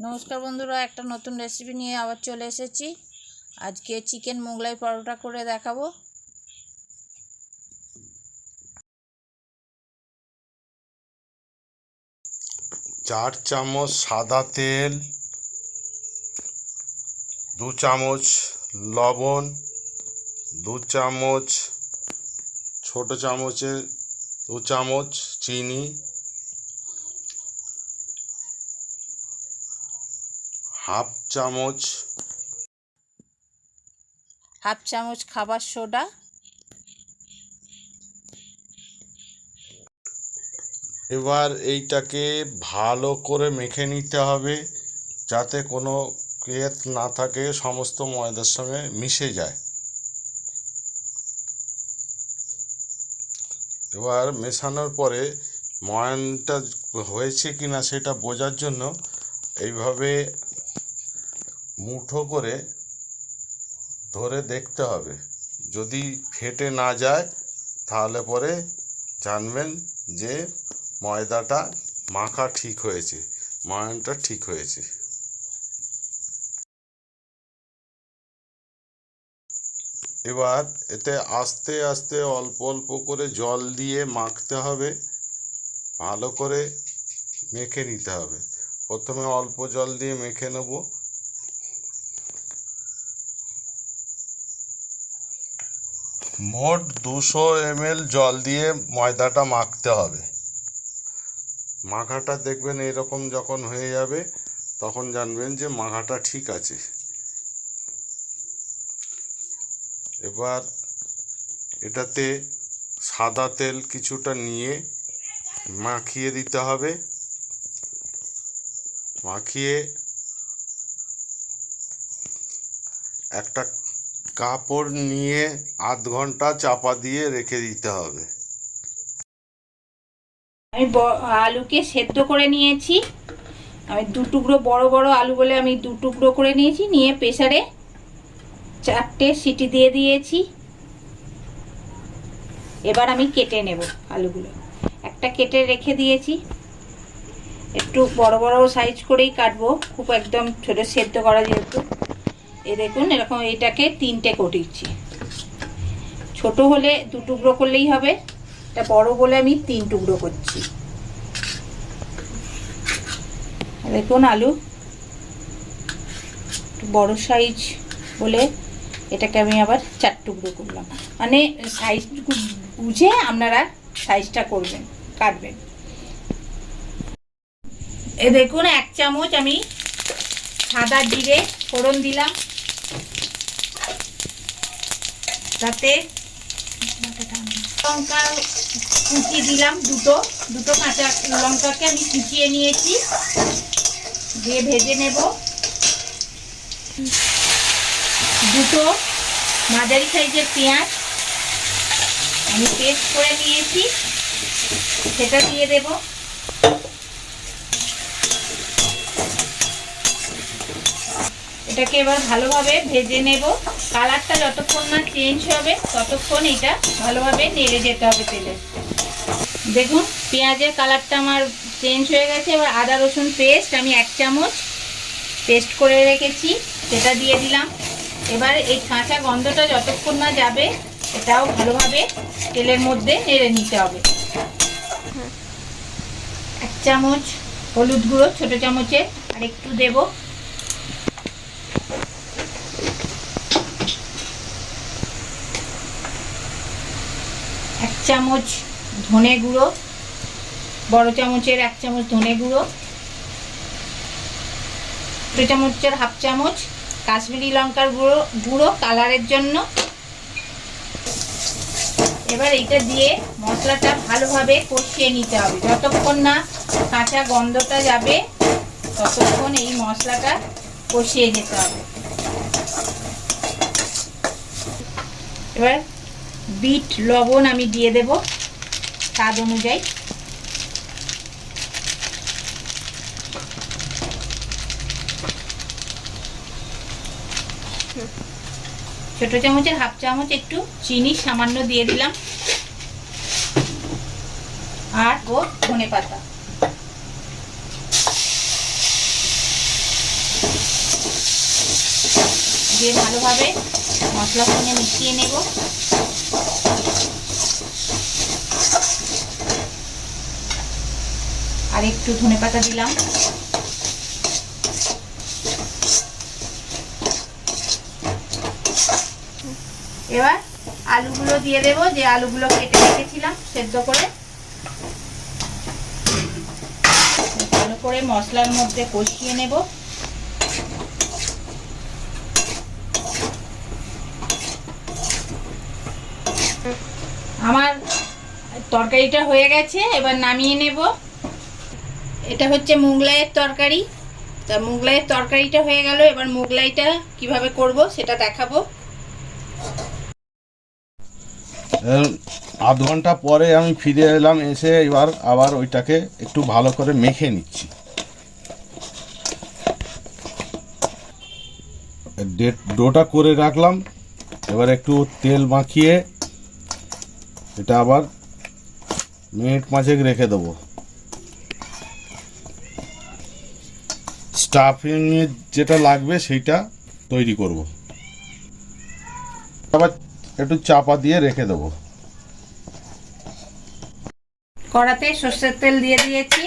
নমস্কার বন্ধুরা, একটা নতুন রেসিপি নিয়ে আবার চলে এসেছি। আজকে চিকেন মোগলাই পরোটা করে দেখাবো। চার চামচ সাদা তেল, দু চামচ লবণ, দু চামচ, ছোট চামচের, দু চামচ চিনি হাফ চামচ হাফ চামচ খাবার সোডা। এবার এইটাকে ভালো করে মেখে নিতে হবে যাতে কোনো কেত না থাকে সমস্ত ময়দার সঙ্গে মিশে যায়। এবার মেশানোর পরে ময়ানটা হয়েছে কি না সেটা বোঝার জন্য এইভাবে মুঠো করে ধরে দেখতে হবে। যদি ফেটে না যায়, তাহলে পরে জানবেন যে ময়দাটা, মাখা ঠিক হয়েছে ময়ানটা ঠিক হয়েছে। এবার এতে আস্তে আস্তে অল্প অল্প করে জল দিয়ে মাখতে হবে। ভালো করে মেখে নিতে হবে। প্রথমে অল্প জল দিয়ে মেখে নেব। মোট দুশো এমএল জল দিয়ে ময়দাটা মাখতে হবে। মাখাটা দেখবেন এরকম যখন হয়ে যাবে, তখন জানবেন যে মাখাটা ঠিক আছে। এবার এটাতে সাদা তেল কিছুটা নিয়ে মাখিয়ে দিতে হবে। মাখিয়ে একটা কাপড় নিয়ে আধ ঘণ্টা চাপা দিয়ে রেখে দিতে হবে। আমি আলুকে সেদ্ধ করে নিয়েছি। আমি দু টুকরো বড় বড় আলু বলে আমি দু টুকরো করে নিয়েছি। নিয়ে প্রেসারে চারটে সিটি দিয়ে দিয়েছি। এবার আমি কেটে নেব আলুগুলো। একটা কেটে রেখে দিয়েছি। একটু বড় বড় সাইজ করেই কাটবো। খুব একদম ছোট সেদ্ধ করা যেহেতু। এ দেখুন, এরকম এইটাকে তিনটে কটিছি ছোট হলে দু টুকরো করলেই হবে এটা বড় বলে আমি তিন টুকরো করছি। দেখুন আলু, বড় সাইজ বলে এটাকে আমি আবার চার টুকরো করলাম। মানে সাইজ বুঝে আপনারা সাইজটা করবেন, কাটবেন। এ দেখুন, এক চামচ আমি সাদা জিরে ফোড়ন দিলাম। তাতে লঙ্কা কুচি দিলাম দুটো। দুটো কাঁচা লঙ্কাকে আমি কুচিয়ে নিয়েছি। দিয়ে ভেজে নেব। দুটো মাঝারি সাইজের পেঁয়াজ আমি পেস্ট করে নিয়েছি। সেটা দিয়ে দেব। এটাকে এবার ভালোভাবে ভেজে নেব। কালারটা যতক্ষণ না চেঞ্জ হবে, ততক্ষণ এটা ভালোভাবে নেড়ে যেতে হবে তেলে। দেখুন, পেঁয়াজের কালারটা আমার চেঞ্জ হয়ে গেছে। এবার আদা, রসুন পেস্ট আমি এক চামচ পেস্ট করে রেখেছি, সেটা দিয়ে দিলাম। এবার এই কাঁচা গন্ধটা যতক্ষণ না যাবে, এটাও ভালোভাবে তেলের মধ্যে নেড়ে নিতে হবে। এক চামচ হলুদ গুঁড়ো, ছোটো চামচের, আর একটু দেবো। চামচ ধনে গুঁড়ো, বড় চামচের এক চামচ ধনে গুঁড়ো, ছোটো চামচের হাফ চামচ কাশ্মীরি লঙ্কার গুঁড়ো গুঁড়ো কালারের জন্য। এবার এইটা দিয়ে মশলাটা ভালোভাবে কষিয়ে নিতে হবে। যতক্ষণ না কাঁচা গন্ধটা যাবে, ততক্ষণ এই মশলাটা কষিয়ে যেতে হবে। এবার বিট লবণ আমি দিয়ে দেব স্বাদ অনুযায়ী। ছোট চামচের হাফ চামচ একটু চিনি সামান্য দিয়ে দিলাম। আর ও ধনে পাতা। দিয়ে ভালোভাবে মশলার সঙ্গে মিশিয়ে নেব। আর একটু ধনে পাতা দিলাম। এবার আলুগুলো দিয়ে দেব, যে আলুগুলো কেটে রেখেছিলাম সেদ্ধ করে। ভালো করে মশলার মধ্যে কষিয়ে নেব। আমার তরকারিটা হয়ে গেছে, এবার নামিয়ে নেব। এটা হচ্ছে মুগলাইয়ের তরকারি। তা মুগলাইয়ের তরকারিটা হয়ে গেল, এবার মুগলাইটা কীভাবে করব সেটা দেখাবো। আধ ঘণ্টা পরে আমি ফিরে এলাম, এসে এবার আবার ওইটাকে একটু ভালো করে মেখে নিচ্ছি। ডোটা করে রাখলাম, এবার একটু তেল মাখিয়ে এটা আবার মিনিট পাঁচেক রেখে দেবো। স্টাফিং যেটা লাগবে সেইটা তৈরি করব। আবার একটু চাপা দিয়ে রেখে দেবো। কড়াতে সর্ষের তেল দিয়ে দিয়েছি।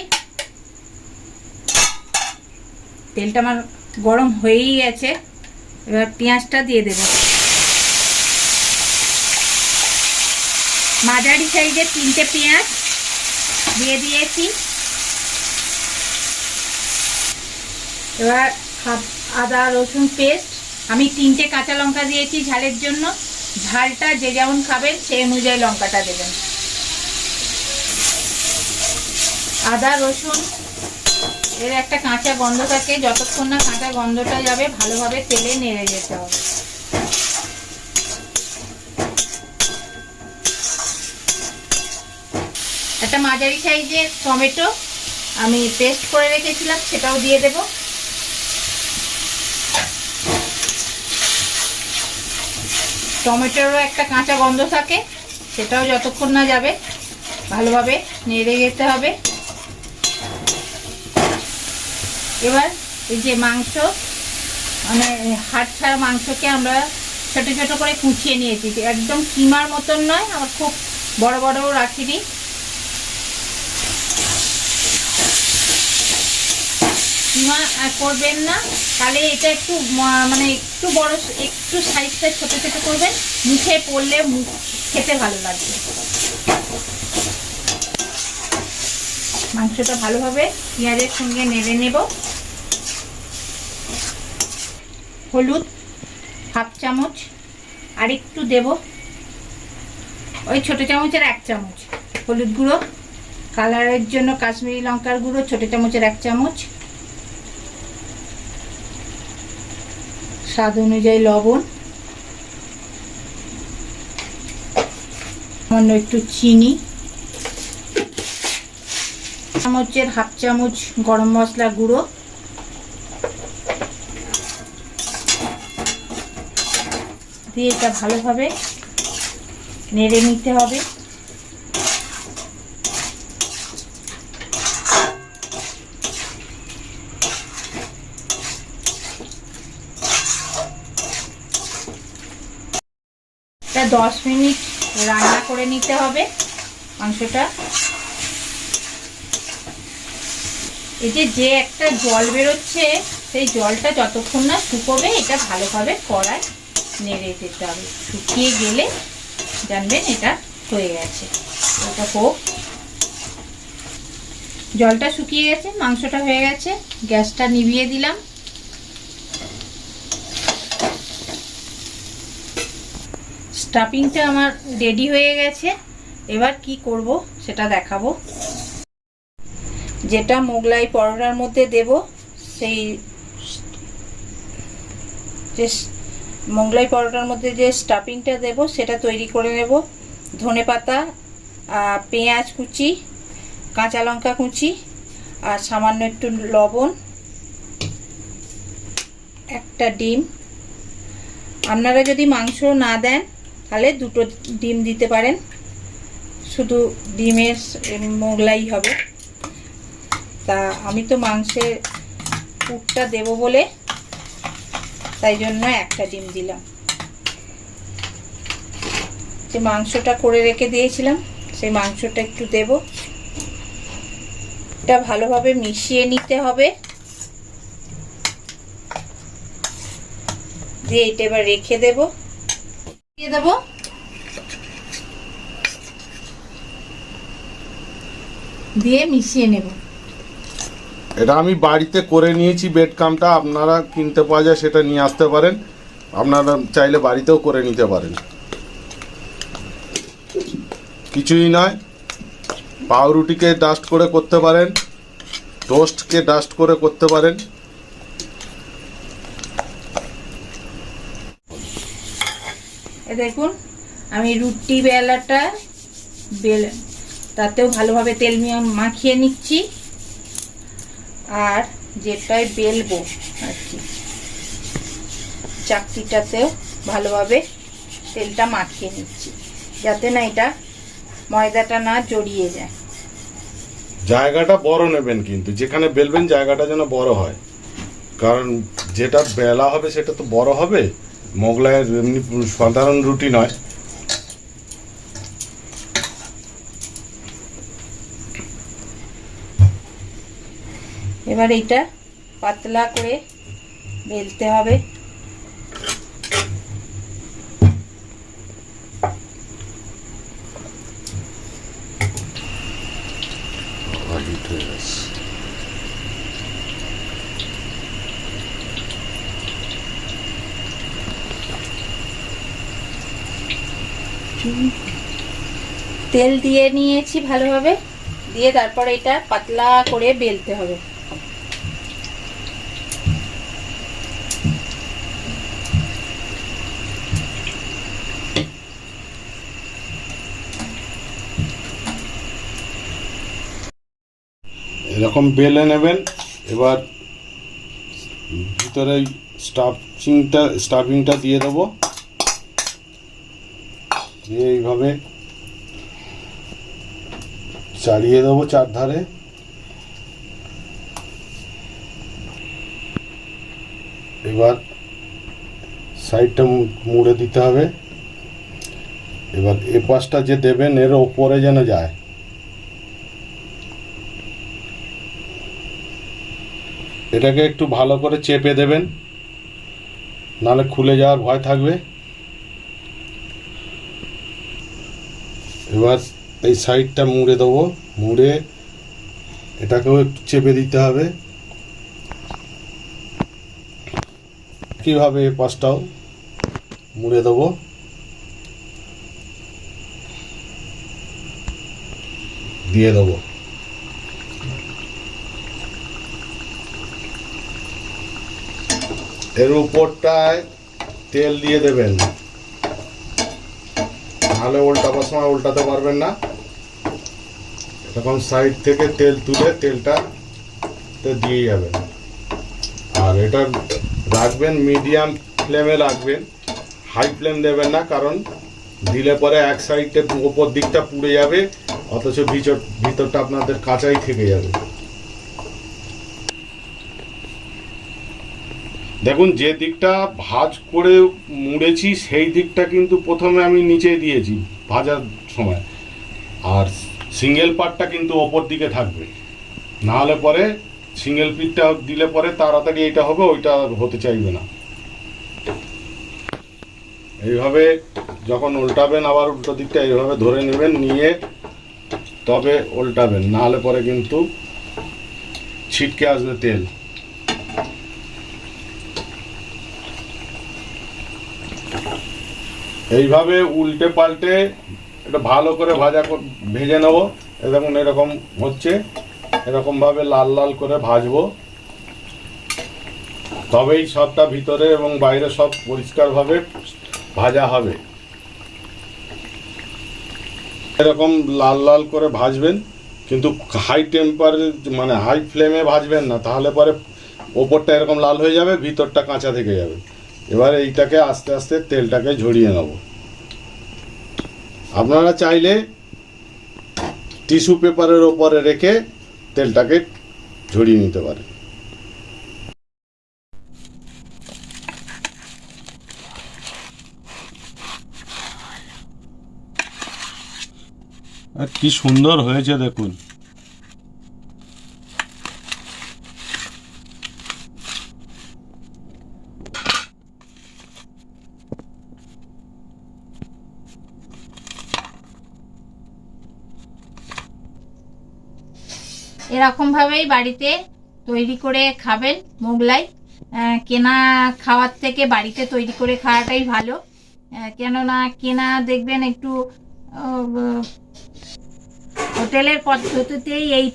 তেলটা আমার গরম হয়েই গেছে। এবার পেঁয়াজটা দিয়ে দেব। মাঝারি সাইজের তিনটে পেঁয়াজ দিয়ে দিয়েছি। এবার আদা, রসুন পেস্ট আমি তিনটে কাঁচা লঙ্কা দিয়েছি ঝালের জন্য। ঝালটা যে যেমন খাবেন সেই অনুযায়ী লঙ্কাটা দেবেন। আদা, রসুন, এর একটা কাঁচা গন্ধ থাকে, যতক্ষণ না কাঁচা গন্ধটা যাবে, ভালোভাবে তেলে নেড়ে যেতে হবে। একটা মাঝারি সাইজের টমেটো আমি পেস্ট করে রেখেছিলাম, সেটাও দিয়ে দেব। টমেটোরও একটা কাঁচা গন্ধ থাকে, সেটাও যতক্ষণ না যাবে, ভালোভাবে নেড়ে যেতে হবে। এবার এই যে মাংস মানে হাড় ছাড়া মাংসকে আমরা ছোটো ছোটো করে কুচিয়ে নিয়েছি। একদম কিমার মতন নয় আবার খুব বড় বড়ও রাখিনি। কিমা করবেন না। তাহলে এটা একটু মানে একটু বড়, একটু সাইজটা ছোট ছোট করবেন। মুখে পড়লে মুখ খেতে ভালো লাগবে। মাংসটা ভালোভাবে পেঁয়াজের সঙ্গে নেড়ে নেব। হলুদ হাফ চামচ, আর একটু দেব। ওই ছোট চামচের এক চামচ। হলুদ গুঁড়ো। কালারের জন্য কাশ্মীরি লঙ্কার গুঁড়ো, ছোট চামচের এক চামচ। স্বাদ অনুযায়ী লবণ। সামান্য একটু চিনি। চামচের হাফ চামচ গরম মশলা গুঁড়ো। দিয়ে এটা ভালোভাবে নেড়ে নিতে হবে। দশ মিনিট রান্না করে নিতে হবে মাংসটা। এই যে যে একটা জল বেরোচ্ছে, সেই জলটা যতক্ষণ না শুকোবে, এটা ভালোভাবে কড়ায় নেড়ে যেতে হবে। শুকিয়ে গেলে জানবেন এটা হয়ে গেছে। ওটা হোক। জলটা শুকিয়ে গেছে, মাংসটা হয়ে গেছে, গ্যাসটা নিভিয়ে দিলাম। স্টাফিংটা আমার রেডি হয়ে গেছে। এবার কি করব সেটা দেখাবো। যেটা মোগলাই পরোটার মধ্যে দেব, সেই যে মোগলাই পরোটার মধ্যে যে স্টাফিংটা দেব, সেটা তৈরি করে নেব। ধনে পাতা পেঁয়াজ কুচি, কাঁচা লঙ্কা কুচি, আর সামান্য একটু লবণ, একটা ডিম। আপনারা যদি মাংস না দেন তাহলে দুটো ডিম দিতে পারেন। শুধু ডিমের মোগলাই হবে। তা আমি তো মাংসের পুরটা দেব বলে তাই জন্য একটা ডিম দিলাম। যে মাংসটা করে রেখে দিয়েছিলাম, সেই মাংসটা একটু দেব। এটা ভালোভাবে মিশিয়ে নিতে হবে। দিয়ে এটা এবার রেখে দেব। দিয়ে দেবো। দিয়ে মিশিয়ে নেব। এটা আমি বাড়িতে করে নিয়েছি বেড কামটা, আপনারা কিনতে পাওয়া যায় সেটা নিয়ে আসতে পারেন। আপনারা চাইলে বাড়িতেও করে নিতে পারেন। কিছুই নয়, পাউরুটিকে ডাস্ট করে করতে পারেন টোস্টকে ডাস্ট করে করতে পারেন। দেখুন, আমি রুটি বেলাটা বেল, তাতেও ভালোভাবে তেল মাখিয়ে নিচ্ছি। আর যেটায় বেলবো আর কি চাকতিটাতেও ভালোভাবে তেলটা মাখিয়ে নিচ্ছি, যাতে না এটা ময়দাটা না জড়িয়ে যায়। জায়গাটা বড় নেবেন কিন্তু, যেখানে বেলবেন জায়গাটা যেন বড় হয়। কারণ যেটা বেলা হবে সেটা তো বড় হবে। মোগলাইয়ের এমনি সাধারণ রুটি নয়। এবার এইটা পাতলা করে বেলতে হবে। তেল দিয়ে নিয়েছি ভালোভাবে। দিয়ে তারপর এটা পাতলা করে বেলতে হবে। এরকম বেলে নেবেন। এবার ভিতরে স্টাফিংটা স্টাফিংটা দিয়ে দেবো। দিয়ে এইভাবে চালিয়ে দেবো চারধারে। এবার সাইডটা মুড়ে দিতে হবে। এবার এ পাশটা যে দেবেন, এর ওপরে যেন যায়। এটাকে একটু ভালো করে চেপে দেবেন। নাহলে খুলে যাওয়ার ভয় থাকবে। এবার এই সাইডটা মুড়ে দেবো। মুড়ে এটাকেও একটু চেপে দিতে হবে। কীভাবে এই পাশটাও মুড়ে দেবো? দিয়ে দেবো। এর উপরটায় তেল দিয়ে দেবেন। নাহলে উল্টাবার সময় উল্টাতে পারবেন না। তখন সাইড থেকে তেল তুলে তেলটা তে দিয়ে যাবেন। আর এটা রাখবেন মিডিয়াম ফ্লেমে রাখবেন। হাই ফ্লেম দেবেন না, কারণ দিলে পরে এক সাইডে ওপর দিকটা পুড়ে যাবে, অথচ ভিতর ভিতরটা আপনাদের কাঁচাই থেকে যাবে। দেখুন, যে দিকটা ভাজ করে মুড়েছি, সেই দিকটা কিন্তু প্রথমে আমি নিচে দিয়েছি, ভাজার সময়। আর সিঙ্গেল পার্টটা কিন্তু ওপর দিকে থাকবে। না হলে পরে সিঙ্গেল পিঠটা দিলে পরে তাড়াতাড়ি এটা হবে, ওইটা হতে চাইবে না। এইভাবে যখন উল্টাবেন আবার উল্টো দিকটা এইভাবে ধরে নেবেন, নিয়ে তবে উল্টাবেন। না হলে পরে কিন্তু ছিটকে আসবে তেল। এইভাবে উল্টে পাল্টে এটা ভালো করে ভাজা ভেজে নেব। দেখুন, এরকম হচ্ছে। এরকমভাবে লাল লাল করে ভাজবো। তবেই সবটা ভিতরে এবং বাইরে সব পরিষ্কারভাবে ভাজা হবে। এরকম লাল লাল করে ভাজবেন, কিন্তু হাই টেম্পারে মানে হাই ফ্লেমে ভাজবেন না, তাহলে পরে ওপরটা এরকম লাল হয়ে যাবে, ভিতরটা কাঁচা থেকে যাবে। এবার এইটাকে আস্তে আস্তে তেলটাকে ঝরিয়ে নেব। আপনারা চাইলে টিস্যু পেপারের ওপরে রেখে তেলটাকে ঝরিয়ে নিতে পারেন। আর কি সুন্দর হয়েছে দেখুন। এরকম ভাবেই বাড়িতে তৈরি করে খাবেন মোগলাই। কেনা খাওয়ার থেকে বাড়িতে তৈরি করে খাওয়াটাই ভালো। কেননা কেনা দেখবেন একটু হোটেলের পদ্ধতিতেই এই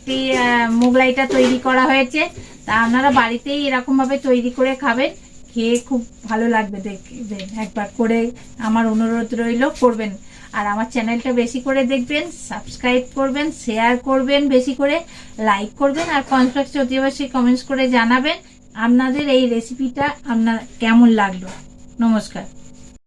মোগলাইটা তৈরি করা হয়েছে। তা আপনারা বাড়িতেই এরকমভাবে তৈরি করে খাবেন। খেয়ে খুব ভালো লাগবে দেখবেন একবার করে। আমার অনুরোধ রইল, করবেন। আর আমার চ্যানেলটা বেশি করে দেখবেন, সাবস্ক্রাইব করবেন, শেয়ার করবেন বেশি করে, লাইক করবেন আর কনফ্লেক্স অতি অবশ্যই কমেন্টস করে জানাবেন। আপনাদের এই রেসিপিটা আপনার কেমন লাগল? নমস্কার।